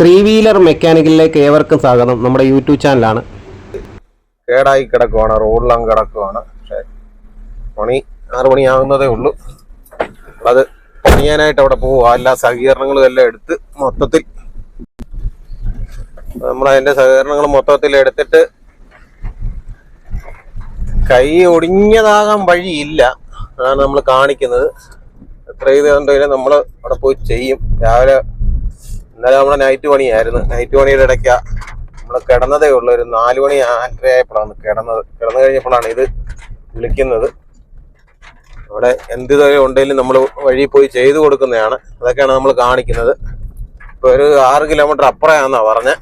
Three wheeler മെക്കാനിക്കലിലേക്ക് ഏവർക്കും സ്വാഗതം. നമ്മുടെ യൂട്യൂബ് ചാനലാണ്. കേടായി കിടക്കുവാണ് റോഡിലും കിടക്കുവാണ്. പക്ഷേ പണി ആറ് മണിയാകുന്നതേ ഉള്ളൂ. അത് പണിയാനായിട്ട് അവിടെ പോവുക. എല്ലാ സഹകരണങ്ങളും എല്ലാം എടുത്ത് മൊത്തത്തിൽ നമ്മൾ അതിന്റെ സഹകരണങ്ങൾ മൊത്തത്തിൽ എടുത്തിട്ട് കൈ ഒടിഞ്ഞതാകാൻ വഴിയില്ല. അതാണ് നമ്മൾ കാണിക്കുന്നത്. എത്ര ചെയ്തുകൊണ്ടെങ്കിലും നമ്മൾ അവിടെ പോയി ചെയ്യും. രാവിലെ ഇന്നലെ നമ്മുടെ നൈറ്റ് പണിയായിരുന്നു. നൈറ്റ് പണിയുടെ ഇടയ്ക്ക നമ്മൾ കിടന്നതേ ഉള്ളൂ. ഒരു നാല് മണി ആയപ്പോഴാണ് കിടന്നത്. കിടന്നു കഴിഞ്ഞപ്പോഴാണ് ഇത് വിളിക്കുന്നത്. അവിടെ എന്ത് ഉണ്ടെങ്കിലും നമ്മൾ വഴി പോയി ചെയ്തു കൊടുക്കുന്നതാണ്. അതൊക്കെയാണ് നമ്മൾ കാണിക്കുന്നത്. ഇപ്പൊ ഒരു ആറ് കിലോമീറ്റർ അപ്പുറയാണെന്നാണ് പറഞ്ഞ.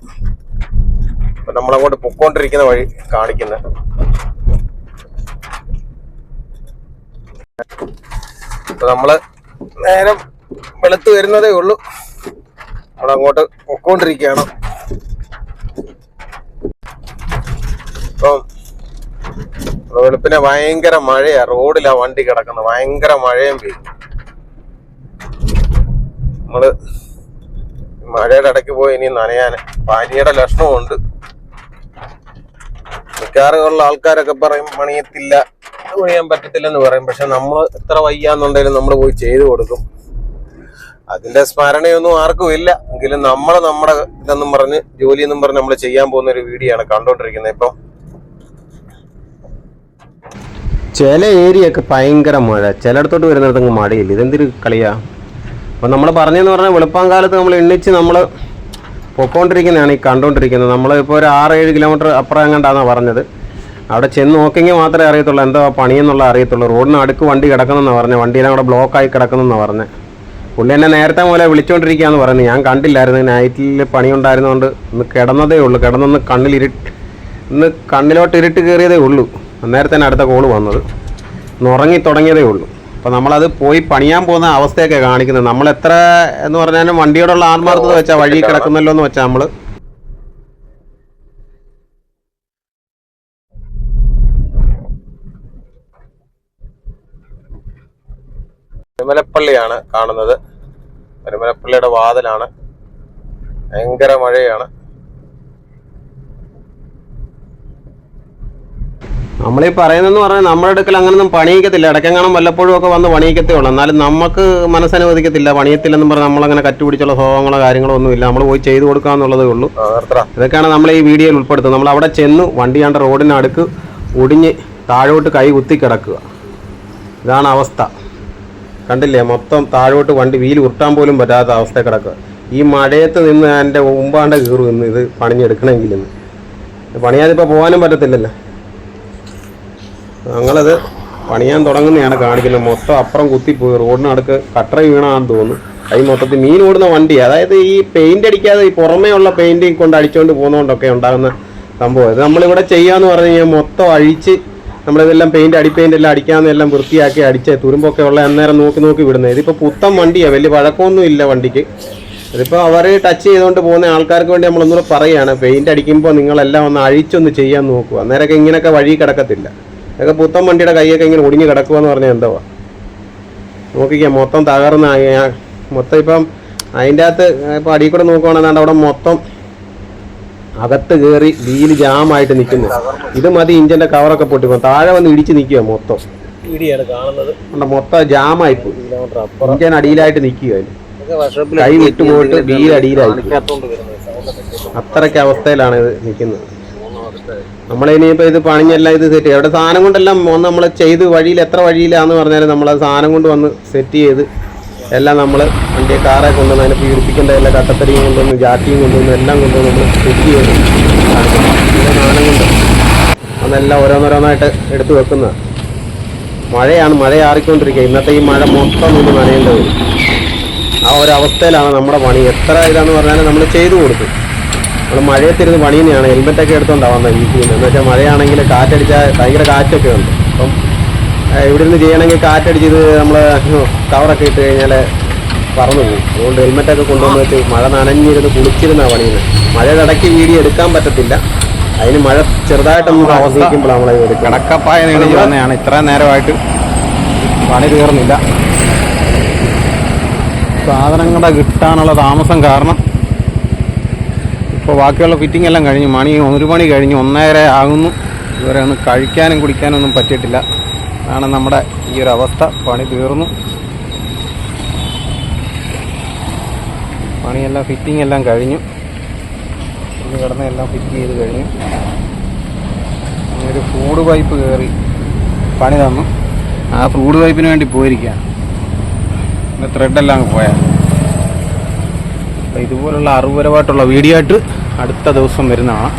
അപ്പം നമ്മളങ്ങോട്ട് പൊക്കോണ്ടിരിക്കുന്ന വഴി കാണിക്കുന്നത്. അപ്പൊ നമ്മൾ നേരം വെളുത്ത് വരുന്നതേ ഉള്ളൂ. നമ്മൾ അങ്ങോട്ട് പൊക്കോണ്ടിരിക്കുകയാണ് ഇപ്പം വെളുപ്പിനെ ഭയങ്കര മഴയാ. റോഡിലാ വണ്ടി കിടക്കുന്നത്. ഭയങ്കര മഴയും പെയ്യും. നമ്മൾ മഴയുടെ ഇടയ്ക്ക് പോയി ഇനി നനയാൻ പനിയുടെ ലക്ഷണമുണ്ട് മിക്കാറുള്ള ആൾക്കാരൊക്കെ പറയും പണിയത്തില്ല. പണിയാൻ പറ്റത്തില്ലെന്ന് പറയും. പക്ഷെ നമ്മൾ എത്ര വയ്യാന്നുണ്ടെങ്കിലും നമ്മൾ പോയി ചെയ്തു കൊടുക്കും. അതിന്റെ സ്മരണയൊന്നും ആർക്കും ഇല്ല. എങ്കിലും നമ്മൾ നമ്മുടെ ഇതെന്നും പറഞ്ഞ് ജോലി എന്നും പറഞ്ഞ് നമ്മൾ ചെയ്യാൻ പോകുന്ന ഒരു വീഡിയോ ആണ് കണ്ടോണ്ടിരിക്കുന്നത്. ഇപ്പം ചില ഏരിയയൊക്കെ ഭയങ്കര മഴ. ചിലയിടത്തോട്ട് വരുന്നിടത്തങ്ങ് മഴയില്ല. ഇതെന്തൊരു കളിയാ? അപ്പം നമ്മൾ പറഞ്ഞതെന്ന് പറഞ്ഞാൽ വെളുപ്പാങ്കാലത്ത് നമ്മൾ എണ്ണിച്ച് നമ്മൾ പൊക്കോണ്ടിരിക്കുന്നതാണ് ഈ കണ്ടുകൊണ്ടിരിക്കുന്നത് നമ്മൾ ഇപ്പോൾ ഒരു ആറ് ഏഴ് കിലോമീറ്റർ അപ്പുറം എങ്ങാണ്ടാണെന്നാണ് പറഞ്ഞത്. അവിടെ ചെന്ന് നോക്കിയെങ്കിൽ മാത്രമേ അറിയത്തുള്ളൂ. എന്താ പണിയെന്നുള്ള അറിയത്തുള്ളൂ. റോഡിന് അടുക്ക് വണ്ടി കിടക്കുന്നെന്നാണ് പറഞ്ഞത് വണ്ടിയെല്ലാം അവിടെ ബ്ലോക്കായി കിടക്കുന്നെന്നാണ് പറഞ്ഞത് പുള്ളി എന്നെ നേരത്തെ പോലെ വിളിച്ചുകൊണ്ടിരിക്കുകയെന്ന് പറയുന്നത് ഞാൻ കണ്ടില്ലായിരുന്നു. നൈറ്റിൽ പണിയുണ്ടായിരുന്നതുകൊണ്ട് ഇന്ന് കിടന്നതേ ഉള്ളൂ. കിടന്നൊന്ന് കണ്ണിൽ ഇരുട്ട് ഇന്ന് കണ്ണിലോട്ട് ഇരുട്ട് കയറിയതേ ഉള്ളൂ. അന്നേരം തന്നെ അടുത്ത കോൾ വന്നത്. ഉറങ്ങി തുടങ്ങിയതേ ഉള്ളൂ. അപ്പോൾ നമ്മളത് പോയി പണിയാൻ പോകുന്ന അവസ്ഥയൊക്കെ കാണിക്കുന്നത്. നമ്മൾ എത്ര എന്ന് പറഞ്ഞാലും വണ്ടിയോടുള്ള ആത്മാർത്ഥത വെച്ചാൽ വഴി കിടക്കുന്നല്ലോ എന്ന് വെച്ചാൽ നമ്മൾ പെരുമലപ്പള്ളിയാണ് കാണുന്നത്. പരുമലപ്പള്ളിയുടെ വാതിലാണ്. ഭയങ്കര മഴയാണ്. നമ്മളീ പറയുന്നതെന്ന് പറഞ്ഞാൽ നമ്മുടെ അടുക്കൽ അങ്ങനൊന്നും പണിയിക്കത്തില്ല. ഇടയ്ക്കെങ്ങാനും വല്ലപ്പോഴും ഒക്കെ വന്ന് പണിയിക്കത്തേ ഉള്ളൂ. എന്നാലും നമുക്ക് മനസ്സനുവദിക്കത്തില്ല. പണിയത്തില്ലെന്നും പറഞ്ഞാൽ നമ്മളങ്ങനെ കറ്റുപിടിച്ചുള്ള സ്വഭാവങ്ങളോ കാര്യങ്ങളോ ഒന്നുമില്ല നമ്മൾ പോയി ചെയ്തു കൊടുക്കാന്നുള്ളതേ ഉള്ളൂ. ഇതൊക്കെയാണ് നമ്മൾ ഈ വീഡിയോയിൽ ഉൾപ്പെടുത്തുന്നത്. നമ്മൾ അവിടെ ചെന്ന് വണ്ടി കണ്ട റോഡിനടുക്ക് ഒടിഞ്ഞ് താഴോട്ട് കൈ കുത്തി കിടക്കുക. ഇതാണ് അവസ്ഥ. കണ്ടില്ലേ മൊത്തം താഴോട്ട് വണ്ടി വീൽ ഉരുട്ടാൻ പോലും പറ്റാത്ത അവസ്ഥ കിടക്കുക. ഈ മഴയത്ത് നിന്ന് എന്റെ മുമ്പാണ്ട് കീറും ഇന്ന് ഇത് പണിഞ്ഞെടുക്കണമെങ്കിൽ ഇന്ന് പണിയാതിപ്പോൾ പോകാനും പറ്റത്തില്ലല്ലോ. ഞങ്ങളത് പണിയാൻ തുടങ്ങുന്നതാണ് കാണിക്കുന്നത്. മൊത്തം അപ്പുറം കുത്തിപ്പോയി റോഡിന് അടുക്ക് കട്ടറ വീണാന്ന് തോന്നുന്നു. അതിന് മൊത്തത്തിൽ മീൻ ഓടുന്ന വണ്ടി. അതായത് ഈ പെയിന്റ് അടിക്കാതെ ഈ പുറമേ ഉള്ള പെയിന്റ് കൊണ്ട് അടിച്ചുകൊണ്ട് പോകുന്നതുകൊണ്ടൊക്കെ ഉണ്ടാകുന്ന സംഭവം. ഇത് നമ്മളിവിടെ ചെയ്യാന്ന് പറഞ്ഞു കഴിഞ്ഞാൽ മൊത്തം അഴിച്ച് നമ്മളിതെല്ലാം പെയിന്റ് അടി പെയിന്റ് എല്ലാം അടിക്കാമെന്ന് എല്ലാം വൃത്തിയാക്കി അടിച്ച് തുരുമ്പൊക്കെ ഉള്ള അന്നേരം നോക്കി നോക്കി വിടുന്നത്. ഇതിപ്പോൾ പുത്തൻ വണ്ടിയാണ് വലിയ പഴക്കമൊന്നും ഇല്ല വണ്ടിക്ക്. ഇതിപ്പോൾ അവർ ടച്ച് ചെയ്തുകൊണ്ട് പോകുന്ന ആൾക്കാർക്ക് വേണ്ടി നമ്മളൊന്നുകൂടെ പറയുകയാണ്. പെയിന്റ് അടിക്കുമ്പോൾ നിങ്ങളെല്ലാം ഒന്ന് അഴിച്ചൊന്ന് ചെയ്യാൻ നോക്കുക. അന്നേരമൊക്കെ ഇങ്ങനെയൊക്കെ വഴി കിടക്കത്തില്ല. അതൊക്കെ പുത്തൻ വണ്ടിയുടെ കൈയൊക്കെ ഇങ്ങനെ ഒടിഞ്ഞ് കിടക്കുക എന്ന് പറഞ്ഞാൽ എന്തോ നോക്കിക്കാം മൊത്തം തകർന്ന മൊത്തം ഇപ്പം അതിന്റെ അകത്ത് ഇപ്പം അടിയിൽ കൂടെ നോക്കുവാണെന്നാണ്ട് അവിടെ മൊത്തം അകത്ത് കയറി വീൽ ജാമായിട്ട് നിൽക്കുന്നു. ഇത് മതി ഇഞ്ചിന്റെ കവറൊക്കെ പൊട്ടിപ്പോ താഴെ വന്ന് ഇടിച്ച് നിൽക്കുക മൊത്തം. വീഡിയോയാണ് കാണുന്നത്. മൊത്തം ജാമായി ഇഞ്ചൻ അടിയിലായിട്ട് നിൽക്കുക കൈ വിട്ടു പോയിട്ട് വീൽ അടിയിലായി. അത്രയ്ക്ക് അവസ്ഥയിലാണ് ഇത് നിൽക്കുന്നത്. നമ്മളിനിയിപ്പോൾ ഇത് പണിഞ്ഞെല്ലാം ഇത് സെറ്റ് ചെയ്യും. അവിടെ സാധനം കൊണ്ടെല്ലാം ഒന്ന് നമ്മൾ ചെയ്ത് വഴിയിൽ എത്ര വഴിയിലാന്ന് പറഞ്ഞാലും നമ്മൾ സാധനം കൊണ്ട് വന്ന് സെറ്റ് ചെയ്ത് എല്ലാം നമ്മൾ വണ്ടിയെ കാറെ കൊണ്ടുവന്ന് അതിനെ പീഡിപ്പിക്കേണ്ട എല്ലാ കട്ടത്തരിയും കൊണ്ടുവന്ന് ജാറ്റിയും കൊണ്ടുവന്ന് എല്ലാം കൊണ്ടുവന്ന് നമ്മൾ സെറ്റ് ചെയ്ത്. ഇതിന്റെ കൊണ്ട് അതെല്ലാം ഓരോന്നോരോന്നായിട്ട് എടുത്തു വെക്കുന്നത്. മഴയാണ് മഴ ആറിക്കൊണ്ടിരിക്കുക ഇന്നത്തെ ഈ മഴ മൊത്തം ഒന്ന് നനയേണ്ടത് ആ ഒരു അവസ്ഥയിലാണ് നമ്മുടെ പണി. എത്ര ഇതാന്ന് പറഞ്ഞാലും നമ്മൾ ചെയ്തു കൊടുക്കും നമ്മൾ മഴയത്തിരുന്ന് പണി തന്നെയാണ്. ഹെൽമെറ്റൊക്കെ എടുത്തുകൊണ്ടാണ് വന്നത് വീട്ടിൽ നിന്ന്. എന്ന് വെച്ചാൽ മഴയാണെങ്കിൽ കാറ്റടിച്ചാൽ ഭയങ്കര കാറ്റൊക്കെ ഉണ്ട്. ഇവിടെ നിന്ന് ചെയ്യണമെങ്കിൽ കാറ്റടിച്ച് ഇത് നമ്മൾ കവറൊക്കെ ഇട്ട് കഴിഞ്ഞാൽ പറന്നു പോകും. അതുകൊണ്ട് ഹെൽമെറ്റൊക്കെ കൊണ്ടുവന്ന് വെച്ച് മഴ നനഞ്ഞിരുന്ന് കുളിച്ചിരുന്നാണ് പണിയുന്നത് മഴയുടെ ഇടയ്ക്ക് വീഡിയോ എടുക്കാൻ പറ്റത്തില്ല. അതിന് മഴ ചെറുതായിട്ടൊന്ന് അവസാനിക്കുമ്പോഴാണ് നമ്മൾ കടക്കപ്പായ നീണിച്ച് വന്നതാണ്. ഇത്രയും നേരമായിട്ട് പണി തീർന്നില്ല. സാധനങ്ങളുടെ കിട്ടാനുള്ള താമസം കാരണം ഇപ്പോൾ ബാക്കിയുള്ള ഫിറ്റിംഗ് എല്ലാം കഴിഞ്ഞു. മണി ഒരു മണി കഴിഞ്ഞു ഒന്നേര ആകുന്നു. ഇതുവരെ ഒന്ന് കഴിക്കാനും കുടിക്കാനും ഒന്നും പറ്റിയിട്ടില്ല. അതാണ് നമ്മുടെ ഈ ഒരു അവസ്ഥ. പണി തീർന്നു. പണിയെല്ലാം ഫിറ്റിംഗ് എല്ലാം കഴിഞ്ഞു. ഇത് കിടന്ന് എല്ലാം ഫിറ്റ് ചെയ്ത് കഴിഞ്ഞു. ഒരു ഫ്രൂഡ് പൈപ്പ് കയറി പണി തന്നു. ആ ഫ്രൂഡ് പൈപ്പിന് വേണ്ടി പോയിരിക്കുകയാണ്. ത്രെഡെല്ലാം അങ്ങ് പോയാൽ അപ്പോൾ ഇതുപോലുള്ള അറിവുപരമായിട്ടുള്ള വീഡിയോ ആയിട്ട് അടുത്ത ദിവസം വരുന്നതാണ്.